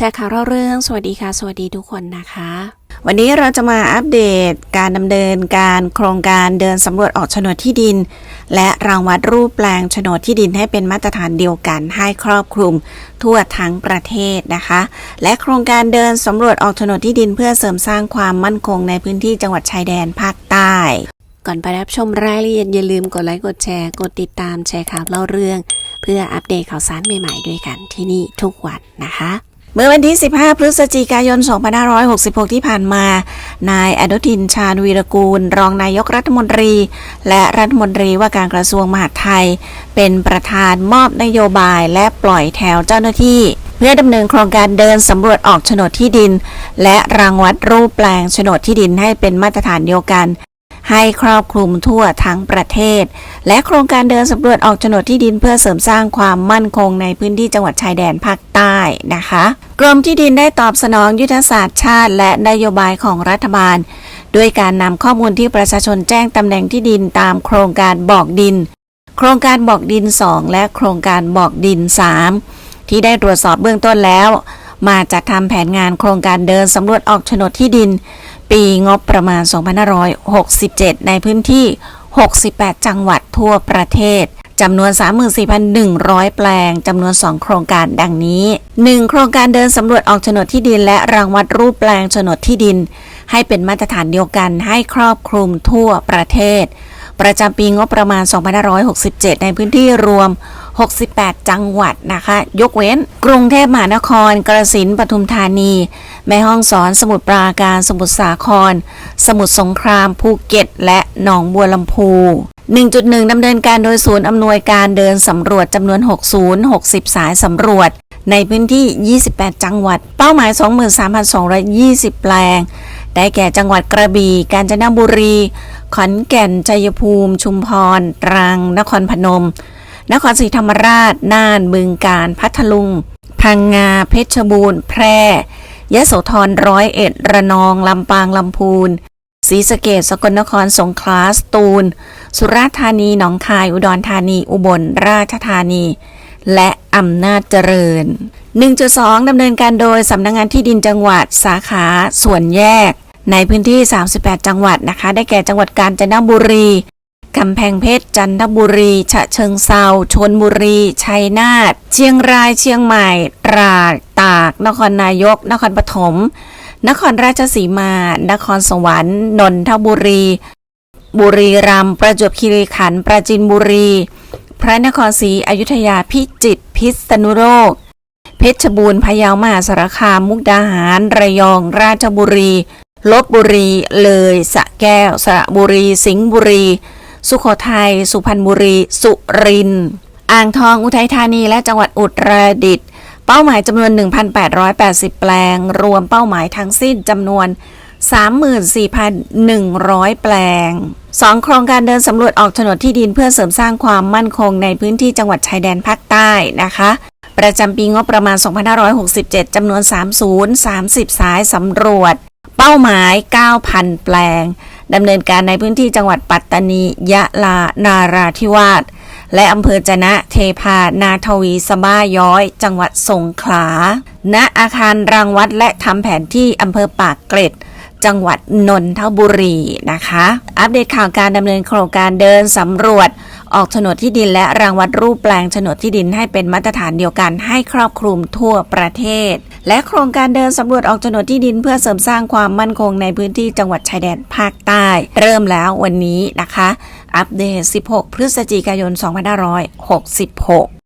แชร์ข่าวเล่าเรื่อง สวัสดีค่ะ สวัสดีทุกคนนะคะ วันนี้เราจะมาอัปเดตการดำเนินการโครงการเดินสำรวจออกโฉนดที่ดิน และรางวัดรูปแปลงโฉนดที่ดินให้เป็นมาตรฐานเดียวกันให้ครอบคลุมทั่วทั้งประเทศนะคะ และโครงการเดินสำรวจออกโฉนดที่ดิน เพื่อเสริมสร้างความมั่นคงในพื้นที่จังหวัดชายแดนภาคใต้ก่อนไปรับชมรายละเอียดอย่าลืมกดไลค์กดแชร์ กดติดตามแชร์ข่าวเล่าเรื่อง เพื่ออัปเดตข่าวสารใหม่ๆด้วยกันที่นี่ทุกวันนะคะเมื่อวันที่ 15 พฤศจิกายน 2566 ที่ผ่านมา นายอนุทินชาญวีรกูล รองนายกรัฐมนตรี และรัฐมนตรีว่าการกระทรวงมหาดไทย เป็นประธานมอบนโยบายและปล่อยแถวเจ้าหน้าที่ เพื่อดำเนินโครงการเดินสำรวจออกโฉนดที่ดิน และรางวัดรูปแปลงโฉนดที่ดินให้เป็นมาตรฐานเดียวกัน ให้ครอบคลุมทั่วทั้งประเทศ และโครงการเดินสำรวจออกโฉนดที่ดินเพื่อเสริมสร้างความมั่นคงในพื้นที่จังหวัดชายแดนภาคใต้นะคะกรมที่ดินได้ตอบสนองยุทธศาสตร์ชาติ และนโยบายของรัฐบาล ด้วยการนำข้อมูลที่ประชาชนแจ้งตำแหน่งที่ดินตามโครงการบอกดิน โครงการบอกดิน 2 และโครงการบอกดิน 3 ที่ได้ตรวจสอบเบื้องต้นแล้ว มาจัดทำแผนงานโครงการเดินสำรวจออกโฉนดที่ดิน ปีงบประมาณ 2567 ในพื้นที่ 68 จังหวัดทั่วประเทศจำนวน 34,100 แปลง จำนวน 2 โครงการดังนี้ 1. โครงการเดินสำรวจออกโฉนดที่ดิน และรางวัดรูปแปลงโฉนดที่ดิน ให้เป็นมาตรฐานเดียวกันให้ครอบคลุมทั่วประเทศ ประจำปีงบประมาณ 2567 ในพื้นที่รวม 68 จังหวัดนะคะ ยกเว้น กรุงเทพมหานคร กระสินปทุมธานี แม่ฮ่องสอน สมุทรปราการ สมุทรสาคร สมุทรสงคราม ภูเก็ต และหนองบัวลำพู 1.1 ดำเนินการโดยศูนย์อำนวยการเดินสำรวจจำนวน 6 ศูนย์ 60 สายสำรวจ ในพื้นที่ 28 จังหวัด เป้าหมาย 23,220 แปลง ได้แก่จังหวัดกระบี่ กาญจนบุรี ขอนแก่น ชัยภูมิ ชุมพร ตรัง นครพนม นครศรีธรรมราช น่าน บึงกาฬ พัทลุง พังงา เพชรบูรณ์ แพร่ ยะโสธร ร้อยเอ็ด ระนอง ลำปาง ลำพูนศรีสะเกษสกลนคร สงขลา สตูล สุราษฎร์ธานี หนองคาย อุดรธานี อุบล ราชธานี และอำนาจเจริญ 1.2 ดำเนินการโดยสำนักงงานที่ดินจังหวัดสาขาส่วนแยก ในพื้นที่ 38 จังหวัดนะคะ ได้แก่จังหวัดกาญจนบุรี กำแพงเพชร จันทบุรี ฉะเชิงเซาชนบุรี ชัยนาท เชียงราย เชียงใหม่ตราดตาก นครนายก นครปฐม นครราชสีมา นครสวรรค์ นนทบุรี บุรีรัมย์ ประจวบคีรีขันธ์ ปราจีนบุรี พระนครศรีอยุธยา พิจิตร พิษณุโลก เพชรบูรณ์ พะเยา มหาสารคาม มุกดาหาร ระยอง ราชบุรี ลบบุรี เลยสะแก้ว สระบุรี สิงห์บุรี สุโขทัย สุพรรณบุรี สุรินทร์ อ่างทอง อุทัยธานี และจังหวัดอุตรดิตถ์ เป้าหมายจำนวน 1,880 แปลง รวมเป้าหมายทั้งสิ้นจำนวน 34,100 แปลง 2 โครงการเดินสำรวจออกโฉนดที่ดินเพื่อเสริมสร้างความมั่นคงในพื้นที่จังหวัดชายแดนภาคใต้นะคะประจำปีงบประมาณ 2567 จำนวน3ศูนย์30 สายสำรวจ เป้าหมาย 9,000 แปลงดำเนินการในพื้นที่จังหวัดปัตตานี ยะลา นาราธิวาส และอำเภอจนะ เทพา นาทวี สบ้าย้อย จังหวัดสงขลา ณ อาคารรังวัดและทำแผนที่อำเภอปากเกร็ด จังหวัดนนทบุรีนะคะ อัปเดตข่าวการดำเนินโครงการเดินสำรวจ ออกโฉนดที่ดินและรางวัดรูปแปลงโฉนดที่ดินให้เป็นมาตรฐานเดียวกันให้ครอบคลุมทั่วประเทศ และโครงการเดินสำรวจออกโฉนดที่ดินเพื่อเสริมสร้างความมั่นคงในพื้นที่จังหวัดชายแดนภาคใต้ เริ่มแล้ววันนี้นะคะ อัปเดต 16 พฤศจิกายน 2566